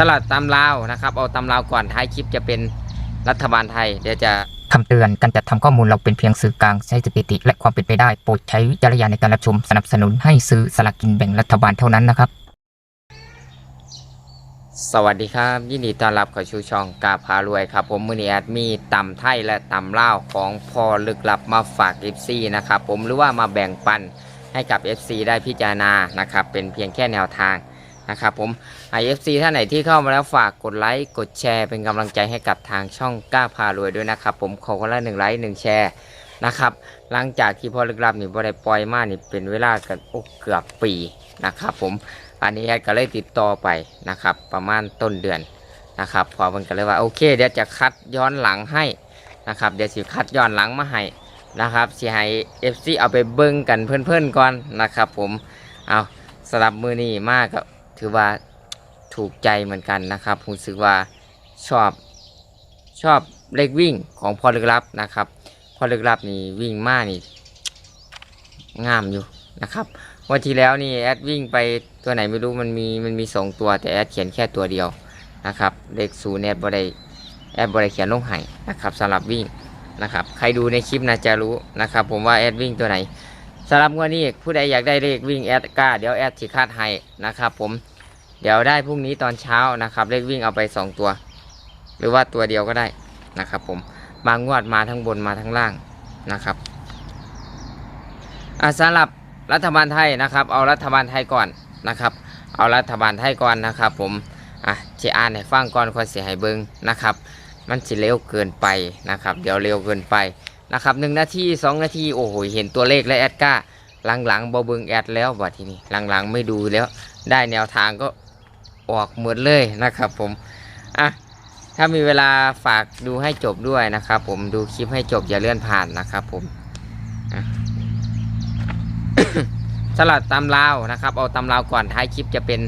สลัดตำลาวนะครับ เอาตำลาวก่อนท้ายคลิปจะเป็นรัฐบาลไทย เดี๋ยวจะคำเตือนการจัดทำข้อมูลเราเป็นเพียงสื่อกลางใช้สถิติ และความเป็นไปได้โปรดใช้วิจารณญาณในการรับชมสนับสนุนให้ซื้อสลากกินแบ่งรัฐบาลเท่านั้นนะครับ สวัสดีครับ ยินดีต้อนรับเข้าสู่ช่องกาพารวยครับ ผมมือนี้แอดมีตำไทยและตำลาวของพอลึกลับมาฝาก FC นะครับผมหรือว่ามาแบ่งปันให้กับ FC ได้พิจารณานะครับเป็นเพียงแค่แนวทาง นะครับผมไอ FC ท่านไหนที่เข้ามาแล้วฝากกดไลค์กดแชร์เป็นกำลังใจให้กับทางช่องกล้าพารวยด้วยนะครับผมขอคนละหนึ่งไลค์หนึ่งแชร์นะครับหลังจากที่พอลึกลับนี่บ่ได้ปล่อยมานี่เป็นเวลากันโอ้เกือบปีนะครับผมอันนี้แอดก็เลยติดต่อไปนะครับประมาณต้นเดือนนะครับพอมันก็เลยว่าโอเค เดี๋ยวจะคัดย้อนหลังให้นะครับเดี๋ยวสิคัดย้อนหลังมาให้นะครับสิให้ FC เอาไปเบิ้งกันเพื่อนๆก่อนนะครับผมเอาสำหรับมือนี้มากก็ ถือว่าถูกใจเหมือนกันนะครับรู้สึกว่าชอบชอบเลขวิ่งของพอลึกลับนะครับ พอลึกลับนี่วิ่งมากนี่งามอยู่นะครับวันที่แล้วนี่แอดวิ่งไปตัวไหนไม่รู้มันมีมันมีสองตัวแต่แอดเขียนแค่ตัวเดียวนะครับเลขศูนย์แอดบได้แอดบได้เขียนลงให้นะครับสำหรับวิ่งนะครับใครดูในคลิปน่าจะรู้นะครับ ผมว่าแอดวิ่งตัวไหน สำหรับงวันนี้ผู้ใดอยากได้เลขวิ่งแอดกล้าเดี๋ยวแอดสิคาดให้นะครับผมเดี๋ยวได้พรุ่งนี้ตอนเช้านะครับ เลขวิ่งเอาไปสองตัว หรือว่าตัวเดียวก็ได้นะครับ ผมบางงวดมาทั้งบนมาทั้งล่างนะครับอะสำหรับรัฐบาลไทยนะครับ เอารัฐบาลไทยก่อนนะครับ เอารัฐบาลไทยก่อนนะครับ ผมอะจะอ่านให้ฟังก่อนคอยเสียให้เบิ้งนะครับ มันสิเร็วเกินไปนะครับ เดี๋ยวเร็วเกินไป นะครับหนึ่งนาทีสองนาทีโอ้โหเห็นตัวเลขและแอดก้าหลังๆบอเบิงแอดแล้วบัดทีนี้หลังๆไม่ดูแล้ว ได้แนวทางก็ออกหมดเลยนะครับผมอะถ้ามีเวลาฝากดูให้จบด้วยนะครับผมดูคลิปให้จบอย่าเลื่อนผ่านนะครับผมสลัดตำลาวนะครับ เอาตำลาวก่อนท้ายคลิปจะเป็น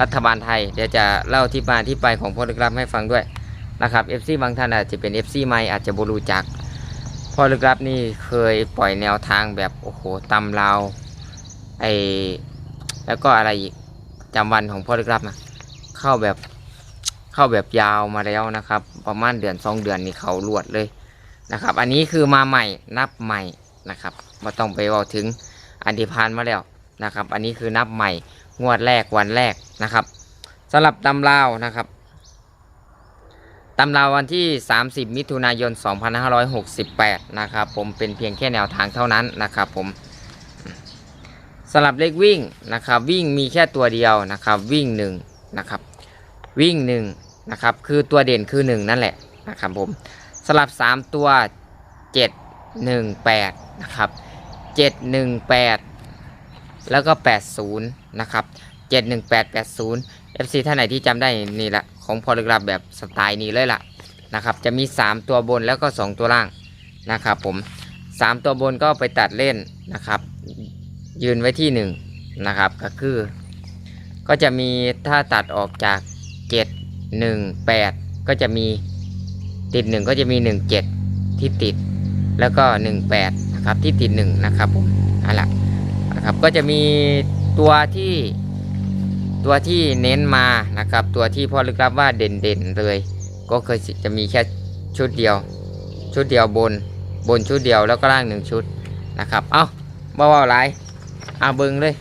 รัฐบาลไทย เดี๋ยวจะเล่าที่มาที่ไปของพลึกลับให้ฟังด้วยนะครับ FC บางท่านอาจจะเป็น FC ใหม่อาจจะบรูจัก พอลึกลับนี่เคยปล่อยแนวทางแบบโอ้โหตำลาวไอแล้วก็อะไรอีกจำวันของพอลึกลับนะเข้าแบบเข้าแบบยาวมาแล้วนะครับ ประมาณเดือนสองเดือนนี่เขาลวดเลยนะครับ อันนี้คือมาใหม่นับใหม่นะครับม่ต้องไปว่าถึงอันที่ผ่านมาแล้วนะครับ อันนี้คือนับใหม่งวดแรกวันแรกนะครับสำหรับตำราวนะครับ ตำราวันที่ 30 มิถุนายน 2568 นะครับผมเป็นเพียงแค่แนวทางเท่านั้นนะครับผมสำหรับเลขวิ่งนะครับวิ่งมีแค่ตัวเดียวนะครับวิ่ง1นะครับวิ่ง1นะครับคือตัวเด่นคือ 1 นั่นแหละนะครับผมสำหรับ 3 ตัว 7 1 8นะครับ718 แล้วก็ 80นะครับ718 80 FC ท่านไหนที่จำได้นี่แหละ ของพอลึกลับแบบสไตล์นี้เลยล่ะนะครับ จะมี 3 ตัวบนแล้วก็ 2 ตัวล่างนะครับผม 3 ตัวบนก็ไปตัดเล่นนะครับ ยืนไว้ที่1นะครับก็คือ ก็จะมีถ้าตัดออกจาก 7 1 8 ก็จะมีติด 1 ก็จะมี 1 7 ที่ติดแล้วก็ 18 นะครับที่ติด 1 นะครับผมนั่นแหละนะครับก็จะมีตัวที่ ตัวที่เน้นมานะครับ ตัวที่พ่อลึกลับว่าเด่นๆเลย ก็เคยจะมีแค่ชุดเดียว ชุดเดียวบนบนชุดเดียวแล้วก็ล่างหนึ่งชุดนะครับ เอ้าบ่าวไรเอาเบิงเลย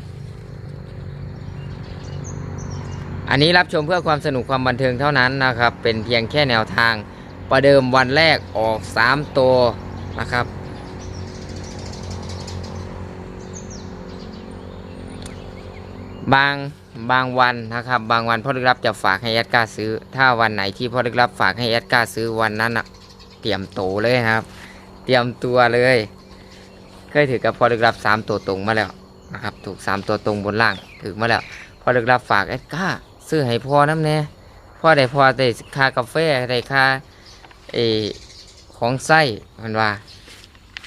อันนี้รับชมเพื่อความสนุกความบันเทิงเท่านั้นนะครับ เป็นเพียงแค่แนวทาง ประเดิมวันแรกออก 3 ตัวนะครับ บาง บางวันนะครับ บางวันพ่อลึกลับจะฝากให้แอดกล้าซื้อ ถ้าวันไหนที่พ่อลึกลับฝากให้แอดกล้าซื้อวันนั้นอะเตรียมโตวเลยนะครับ เตรียมตัวเลยเคยถือกับพ่อลึกลับสามตัวตรงมาแล้วนะครับ ถูกสามตัวตรงบนล่างถือมาแล้วพ่อลึกลับฝากแอดกล้าซื้อให้พ่อน้ำแน่พ่อได้พ่อได้ค่ากาแฟได้ค่าเอของไส้มันว่า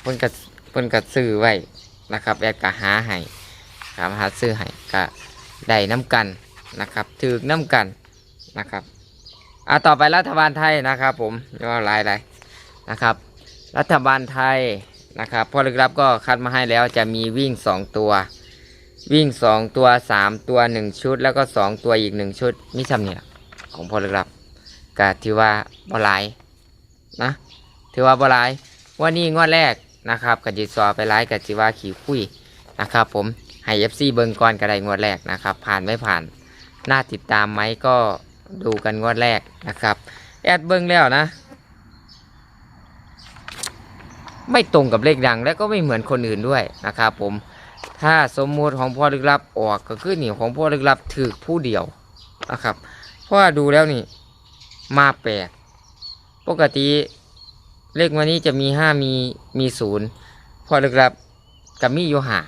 เพิ่นก็เพิ่นก็ซื้อไว้นะครับแอดก็หาให้ครับหาซื้อให้ก็ ได้น้ำกันนะครับถือน้ำกันนะครับอะต่อไปรัฐบาลไทยนะครับผมย่อลายอะไรนะครับ รัฐบาลไทยนะครับพอลึกลับก็คัดมาให้แล้วจะมีวิ่ง 2 ตัว วิ่ง 2 ตัว 3 ตัว 1 ชุด แล้วก็ 2 ตัวอีก 1 ชุดมิซ้ำเนี่ยของพอลึกลับก็ถือว่าบ่หลายนะถือว่าบ่หลายวันนี้งวดแรกนะครับกับจิตสอไปไลฟ์กับจิว่าขี่คุยนะครับผม ให้ FC เบิงก่อนก็ไดงวดแรกนะครับ ผ่านไม่ผ่านน่าติดตามไหมก็ดูกันงวดแรกนะครับ แอดเบิงแล้วนะ ไม่ตรงกับเลขดังและก็ไม่เหมือนคนอื่นด้วยนะครับผมถ้าสมมติของพ่อลึกลับออกก็คือหนีของพ่อลึกลับถือผู้เดียวนะครับ เพราะว่าดูแล้วนี่มาแปลกปกติเลขวันนี้จะมีห้ามีมีศูนย์พ่อลึกลับกับมีโยหา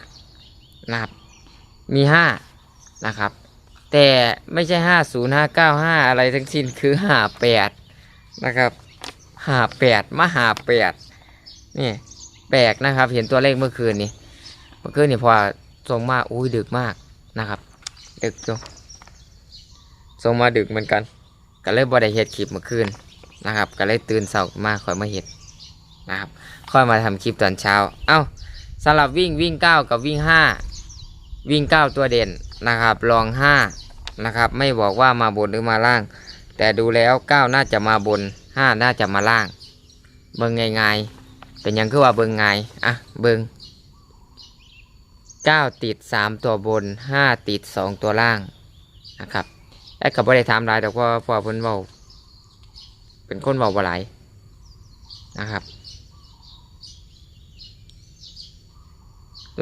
นะครับ มีห้านะครับ แต่ไม่ใช่ห้าศูนย์ห้าเก้าห้าอะไรทั้งสิ้นคือห้าแปดนะครับห้าแปดมาหาแปดนี่แปลกนะครับ เห็นตัวเลขเมื่อคืนนี้เมื่อคืนนี่พอส่งมาอุ้ยดึกมากนะครับ ดึกจ้ส่งมาดึกเหมือนกัน ก็เลยบ่ได้เฮ็ดคลิปเมื่อคืนนะครับ ก็เลยตื่นเช้ามาค่อยมาเฮ็ดนะครับ ค่อยมาทำคลิปตอนเช้า เอ้าสำหรับวิ่งวิ่งเก้ากับวิ่งห้า วิ่งเก้าตัวเด่นนะครับลองห้านะครับไม่บอกว่ามาบนหรือมาล่าง แต่ดูแล้วเก้าน่าจะมาบนห้าน่าจะมาล่าง เบิ่งง่ายๆเป็นยังคือว่าเบิ่งง่ายอะเบิ่งเก้าติดสามตัวบนห้าติดสองตัวล่างนะครับไอ้กับบ่ได้ถามหลายแต่ว่าพอเพิ่นเบาเป็นคนเบาบ่หลายนะครับ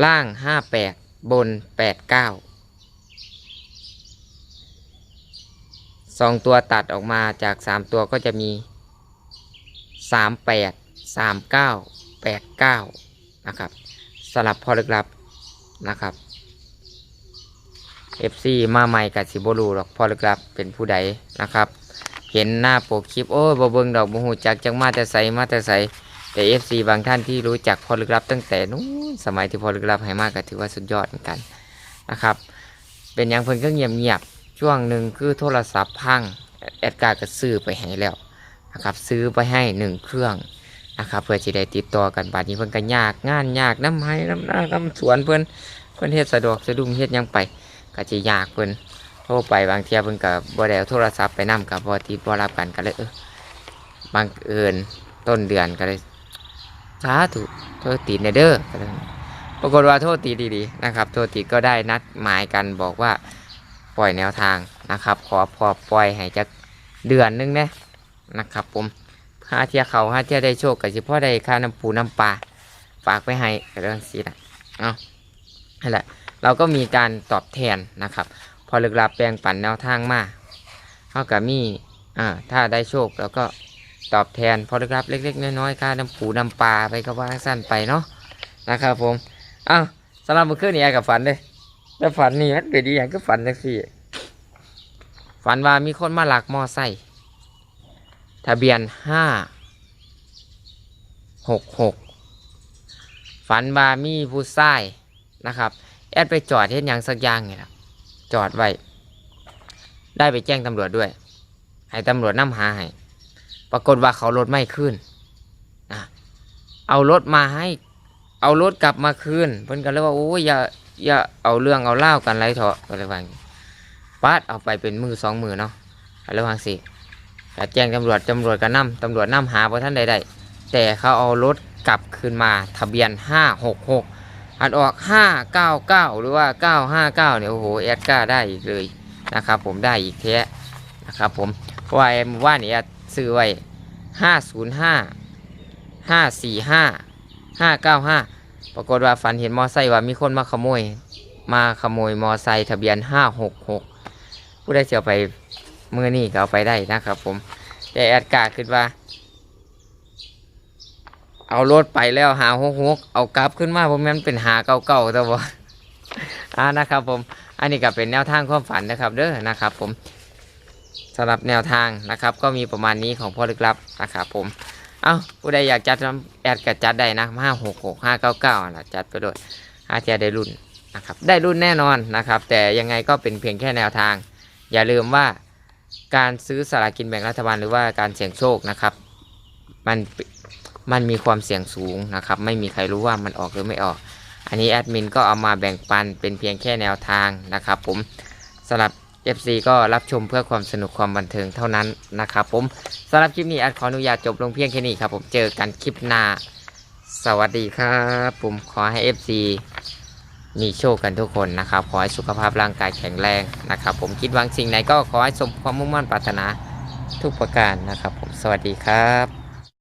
ล่างห้าแปด บนแปดเก้าสองตัวตัดออกมาจากสามตัวก็จะมีสามแปดสามเก้าแปดเก้านะครับสลับพอลึกลับนะครับ FC มาใหม่กับสิบรูหรอกพอลึกลับเป็นผู้ใดนะครับ เห็นหน้าปกคลิป โอ้ยบ่เบิงดอกบ่หูจักจังมาแต่ใสมาแต่ใส แต่ FC บางท่านที่รู้จักพอลึกลับตั้งแต่นู้นสมัยที่พอลึกลับให้มากก็ถือว่าสุดยอดเหมือนกันนะครับ เป็นอย่างเพิ่นก็เงียบเงียบๆช่วงหนึ่งคือโทรศัพท์พังแอดการ์ก็ซื้อไปให้แล้วนะครับซื้อไปให้หนึ่งเครื่องนะครับเพื่อจะได้ติดต่อกันบาดนี้เพิ่นก็ยากงานยากน้ำไห้น้ำหน้าน้ำสวนเพิ่นเพิ่นเฮ็ดสะดวกสะดุ้งเฮ็ดยังไปก็สิยากเพิ่นโทรไปบางเทียเพิ่นก็บ่ได้เอาโทรศัพท์ไปนํกับบ่ติดบ่รับกันก็เลยเออบางเอิญต้นเดือนก็เลย สาธุโทษติดแน่เด้อก็เลยปรากฏว่าโทษติดดีๆนะครับ โทษติดก็ได้นัดหมายกันบอกว่าปล่อยแนวทางนะครับ ขอพอปล่อยให้จักเดือนหนึงนะนะครับผมห้าเที่ยเขาห้าเที่ยได้โชคก็สิพอได้ค่าน้ำปูน้ำปลาฝากไปให้กเรื่องสิละเอานั่นแหละเราก็มีการตอบแทนนะครับ พอลึกลับแปลงปั่นแนวทางมาเท่ากับมีอ่าถ้าได้โชคแล้วก็ ตอบแทนพอลึกลับเล็ก ๆ น้อยๆค่าน้ำปูน้ำปลาไปก็ว่าสั้นไปเนาะนะครับผมอ้าวสำหรับมื่อคืนนี้ไอ้กับฝันเลยแต่ฝันนี่มันเป็นดีอย่างก็ฝันจังสี่ ฝันว่ามีคนมาหลักมอไซค์ทะเบียนห้าหกหกฝันว่ามีผู้ชายนะครับ แอดไปจอดเห็นอย่างสักอย่างไงครับจอดไว้ ได้ไปแจ้งตำรวจด้วย ให้ตำรวจนำหาให้ ปรากฏว่าเขารถไม่ขึ้นนะเอารถมาให้ เอารถกลับมาคืนเพิ่นก็เลยว่าโอ้ยอย่าอย่าเอาเรื่องเอาเล่ากันไรเถอะก็เลยว่างนี้ปาดเอาไปเป็นมือสองมือเนาะก็เลยว่าสิแต่แจ้งตำรวจตำรวจก็นำตำรวจนำหาพระท่านใดๆแต่เขาเอารถกลับคืนมาทะเบียนห้าหกหกอันออก599หรือว่า959เก้าเนี่ยโอ้โหแอดก้าได้อีกเลยนะครับผมได้อีกแท้นะครับผมเพราะว่าแอมว่านี่อด ซื้อไว้505 545 595ปรากฏว่าฝันเห็นมอไซค์ว่ามีคนมาขโมย มาขโมยมอไซค์ทะเบียน566ผู้ได้เสียไปมือนี่ก็เอาไปได้นะครับผม แต่แอดกาคิดว่า เอารถไปแล้วหาหกหกเอากลับขึ้นมาผมแม่นเป็นหาเก่าเก่าๆแต่ว่าอ่านะครับผม อันนี้ก็เป็นแนวทางความฝันนะครับเด้อนะครับผม สำหรับแนวทางนะครับ ก็มีประมาณนี้ของพ่อลึกลับนะครับผมเอาผู้ใดอยากจัดแอดก็จัดได้นะห้าหกหกห้าเก้าเก้านะจัดไปด้วยอาจจะได้รุ่นนะครับได้รุ่นแน่นอนนะครับ แต่ยังไงก็เป็นเพียงแค่แนวทาง อย่าลืมว่าการซื้อสลากินแบ่งรัฐบาลหรือว่าการเสี่ยงโชคนะครับมันมันมีความเสี่ยงสูงนะครับ ไม่มีใครรู้ว่ามันออกหรือไม่ออก อันนี้แอดมินก็เอามาแบ่งปันเป็นเพียงแค่แนวทางนะครับ ผมสำหรับ FC ก็รับชมเพื่อความสนุกความบันเทิงเท่านั้นนะครับผมสำหรับคลิปนี้อาจขออนุญาตจบลงเพียงแค่นี้ครับผมเจอกันคลิปหน้า สวัสดีครับผมขอให้ FC มีโชคกันทุกคนนะครับ ขอให้สุขภาพร่างกายแข็งแรงนะครับ ผมคิดหวังสิ่งไหนก็ขอให้สมความมุ่งมั่นปรารถนาทุกประการนะครับ ผมสวัสดีครับ